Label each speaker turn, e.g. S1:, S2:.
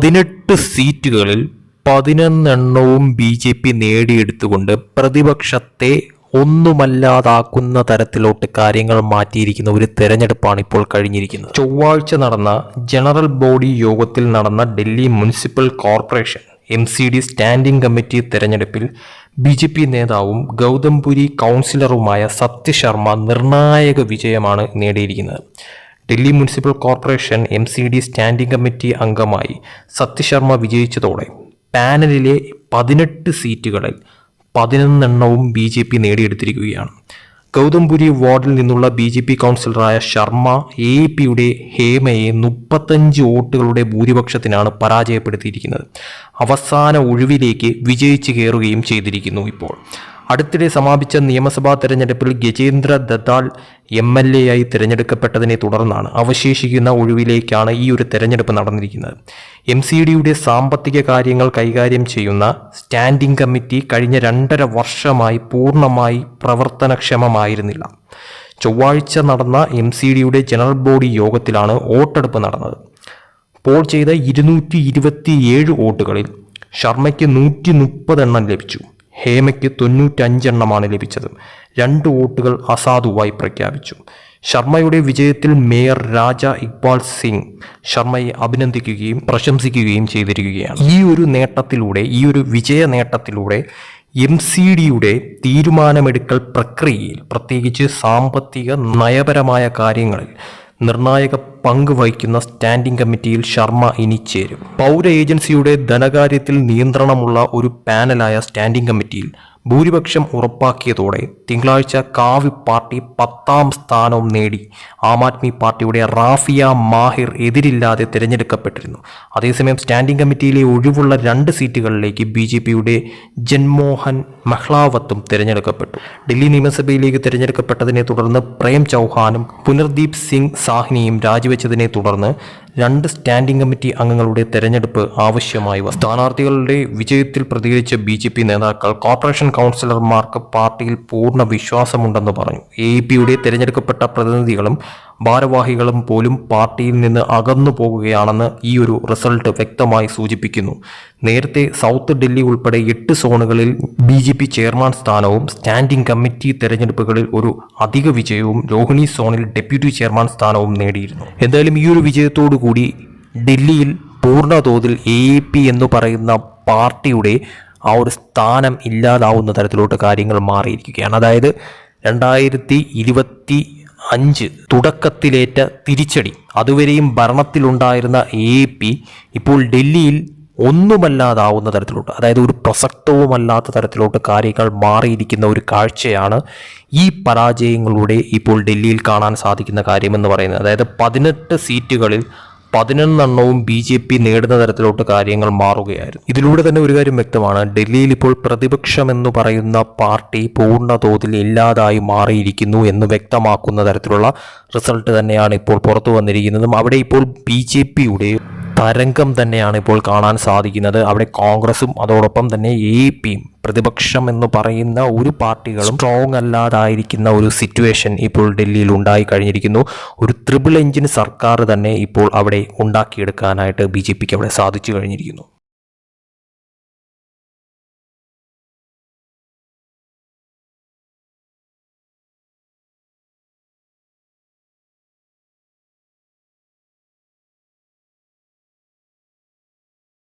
S1: പതിനെട്ട് സീറ്റുകളിൽ പതിനൊന്നെണ്ണവും ബി ജെ പി നേടിയെടുത്തുകൊണ്ട് പ്രതിപക്ഷത്തെ ഒന്നുമല്ലാതാക്കുന്ന തരത്തിലോട്ട് കാര്യങ്ങൾ മാറ്റിയിരിക്കുന്ന ഒരു തെരഞ്ഞെടുപ്പാണ് ഇപ്പോൾ കഴിഞ്ഞിരിക്കുന്നത്. ചൊവ്വാഴ്ച നടന്ന ജനറൽ ബോഡി യോഗത്തിൽ നടന്ന Delhi municipal corporation M C D standing committee തെരഞ്ഞെടുപ്പിൽ ബി ജെ പി നേതാവും ഗൗതംപുരി കൗൺസിലറുമായ സത്യശർമ്മ നിർണായക വിജയമാണ് നേടിയിരിക്കുന്നത്. Delhi municipal corporation M C D standing committee അംഗമായി സത്യശർമ്മ വിജയിച്ചതോടെ പാനലിലെ പതിനെട്ട് സീറ്റുകളിൽ പതിനൊന്നെണ്ണവും ബി ജെ പി നേടിയെടുത്തിരിക്കുകയാണ്. ഗൗതംപുരി വാർഡിൽ നിന്നുള്ള ബി ജെ പി കൗൺസിലറായ ശർമ്മ എ പിയുടെ ഹേമയെ മുപ്പത്തഞ്ച് വോട്ടുകളുടെ ഭൂരിപക്ഷത്തിനാണ് പരാജയപ്പെടുത്തിയിരിക്കുന്നത്. അവസാന ഒഴിവിലേക്ക് വിജയിച്ചു കയറുകയും ചെയ്തിരിക്കുന്നു ഇപ്പോൾ. അടുത്തിടെ സമാപിച്ച നിയമസഭാ തെരഞ്ഞെടുപ്പിൽ Gajendra Dattal M L A ആയി തിരഞ്ഞെടുക്കപ്പെട്ടതിനെ തുടർന്നാണ് അവശേഷിക്കുന്ന ഒഴിവിലേക്കാണ് ഈ ഒരു തെരഞ്ഞെടുപ്പ് നടന്നിരിക്കുന്നത്. എം സി ഡിയുടെ സാമ്പത്തിക കാര്യങ്ങൾ കൈകാര്യം ചെയ്യുന്ന സ്റ്റാൻഡിംഗ് കമ്മിറ്റി കഴിഞ്ഞ രണ്ടര വർഷമായി പൂർണമായി പ്രവർത്തനക്ഷമമായിരുന്നില്ല. ചൊവ്വാഴ്ച നടന്ന എം സി ഡിയുടെ ജനറൽ ബോഡി യോഗത്തിലാണ് വോട്ടെടുപ്പ് നടന്നത്. പോൾ ചെയ്ത ഇരുന്നൂറ്റി ഇരുപത്തിയേഴ് വോട്ടുകളിൽ ശർമ്മയ്ക്ക് നൂറ്റി മുപ്പതെണ്ണം ലഭിച്ചു. ഹേമയ്ക്ക് തൊണ്ണൂറ്റഞ്ചെണ്ണമാണ് ലഭിച്ചത്. രണ്ട് വോട്ടുകൾ അസാധുവായി പ്രഖ്യാപിച്ചു. ശർമ്മയുടെ വിജയത്തിൽ മേയർ രാജ ഇക്ബാൽ സിംഗ് ശർമ്മയെ അഭിനന്ദിക്കുകയും പ്രശംസിക്കുകയും ചെയ്തിരിക്കുകയാണ്. ഈ ഒരു നേട്ടത്തിലൂടെ ഈ ഒരു വിജയ നേട്ടത്തിലൂടെ എം സി ഡിയുടെ തീരുമാനമെടുക്കൽ പ്രക്രിയയിൽ പ്രത്യേകിച്ച് സാമ്പത്തിക നയപരമായ കാര്യങ്ങളിൽ നിർണായക പങ്ക് വഹിക്കുന്ന സ്റ്റാൻഡിംഗ് കമ്മിറ്റിയിൽ ശർമ്മ ഇനി ചേരും. പൗര ഏജൻസിയുടെ ധനകാര്യത്തിൽ നിയന്ത്രണമുള്ള ഒരു പാനലായ സ്റ്റാൻഡിംഗ് കമ്മിറ്റിയിൽ ഭൂരിപക്ഷം ഉറപ്പാക്കിയതോടെ തിങ്കളാഴ്ച കാവി പാർട്ടി പത്താം സ്ഥാനവും നേടി. ആം ആദ്മി പാർട്ടിയുടെ റാഫിയ മാഹിർ എതിരില്ലാതെ തിരഞ്ഞെടുക്കപ്പെട്ടിരുന്നു. അതേസമയം സ്റ്റാൻഡിംഗ് കമ്മിറ്റിയിലെ ഒഴിവുള്ള രണ്ട് സീറ്റുകളിലേക്ക് ബി ജെ പിയുടെ ജൻമോഹൻ മഹ്ലാവത്തും തിരഞ്ഞെടുക്കപ്പെട്ടു. ഡൽഹി നിയമസഭയിലേക്ക് തിരഞ്ഞെടുക്കപ്പെട്ടതിനെ തുടർന്ന് പ്രേം ചൗഹാനും പുനർദീപ് സിംഗ് സാഹ്നിയും രാജിവെച്ചതിനെ തുടർന്ന് രണ്ട് സ്റ്റാൻഡിംഗ് കമ്മിറ്റി അംഗങ്ങളുടെ തെരഞ്ഞെടുപ്പ് ആവശ്യമായി വന്നു. സ്ഥാനാർത്ഥികളുടെ വിജയത്തിൽ പ്രതികരിച്ച ബി ജെ പി നേതാക്കൾ കോർപ്പറേഷൻ കൗൺസിലർമാർക്ക് പാർട്ടിയിൽ പൂർണ വിശ്വാസമുണ്ടെന്ന് പറഞ്ഞു. എ പിയുടെ തെരഞ്ഞെടുക്കപ്പെട്ട പ്രതിനിധികളും ഭാരവാഹികളും പോലും പാർട്ടിയിൽ നിന്ന് അകന്നു പോകുകയാണെന്ന് ഈ ഒരു റിസൾട്ട് വ്യക്തമായി സൂചിപ്പിക്കുന്നു. നേരത്തെ സൗത്ത് ഡൽഹി ഉൾപ്പെടെ എട്ട് സോണുകളിൽ ബി ജെ പി ചെയർമാൻ സ്ഥാനവും സ്റ്റാൻഡിംഗ് കമ്മിറ്റി തെരഞ്ഞെടുപ്പുകളിൽ ഒരു അധിക വിജയവും രോഹിണി സോണിൽ ഡെപ്യൂട്ടി ചെയർമാൻ സ്ഥാനവും നേടിയിരുന്നു. എന്തായാലും ഈ ഒരു വിജയത്തോടു കൂടി ഡൽഹിയിൽ പൂർണതോതിൽ എ പി എന്ന് പറയുന്ന പാർട്ടിയുടെ ആ ഒരു സ്ഥാനം ഇല്ലാതാവുന്ന തരത്തിലോട്ട് കാര്യങ്ങൾ മാറിയിരിക്കുകയാണ്. അതായത് രണ്ടായിരത്തി ഇരുപത്തി അഞ്ച്. തുടക്കത്തിലേറ്റ തിരിച്ചടി. അതുവരെയും ഭരണത്തിലുണ്ടായിരുന്ന എ പി ഇപ്പോൾ ഡൽഹിയിൽ ഒന്നുമല്ലാതാവുന്ന തരത്തിലോട്ട് അതായത് ഒരു പ്രസക്തവുമല്ലാത്ത തരത്തിലോട്ട് കാര്യങ്ങൾ മാറിയിരിക്കുന്ന ഒരു കാഴ്ചയാണ് ഈ പരാജയങ്ങളുടെ ഇപ്പോൾ ഡൽഹിയിൽ കാണാൻ സാധിക്കുന്ന കാര്യമെന്ന് പറയുന്നത്. അതായത് പതിനെട്ട് സീറ്റുകളിൽ പതിനൊന്നെണ്ണവും ബി ജെ പി നേടുന്ന തരത്തിലോട്ട് കാര്യങ്ങൾ മാറുകയായിരുന്നു. ഇതിലൂടെ തന്നെ ഒരു കാര്യം വ്യക്തമാണ്. ഡൽഹിയിൽ ഇപ്പോൾ പ്രതിപക്ഷം എന്ന് പറയുന്ന പാർട്ടി പൂർണ തോതിൽ ഇല്ലാതായി മാറിയിരിക്കുന്നു എന്ന് വ്യക്തമാക്കുന്ന തരത്തിലുള്ള റിസൾട്ട് തന്നെയാണ് ഇപ്പോൾ പുറത്തു വന്നിരിക്കുന്നതും. അവിടെ ഇപ്പോൾ ബി ജെ പിയുടെ തരംഗം തന്നെയാണ് ഇപ്പോൾ കാണാൻ സാധിക്കുന്നത്. അവിടെ കോൺഗ്രസും അതോടൊപ്പം തന്നെ എ പിയും പ്രതിപക്ഷം എന്ന് പറയുന്ന ഒരു പാർട്ടികളും സ്ട്രോങ് അല്ലാതായിരിക്കുന്ന ഒരു സിറ്റുവേഷൻ ഇപ്പോൾ ഡൽഹിയിൽ ഉണ്ടായി കഴിഞ്ഞിരിക്കുന്നു. ഒരു ത്രിപിൾ എഞ്ചിൻ സർക്കാർ തന്നെ ഇപ്പോൾ അവിടെ ഉണ്ടാക്കിയെടുക്കാനായിട്ട് ബി ജെ പിക്ക് അവിടെ സാധിച്ചു കഴിഞ്ഞിരിക്കുന്നു.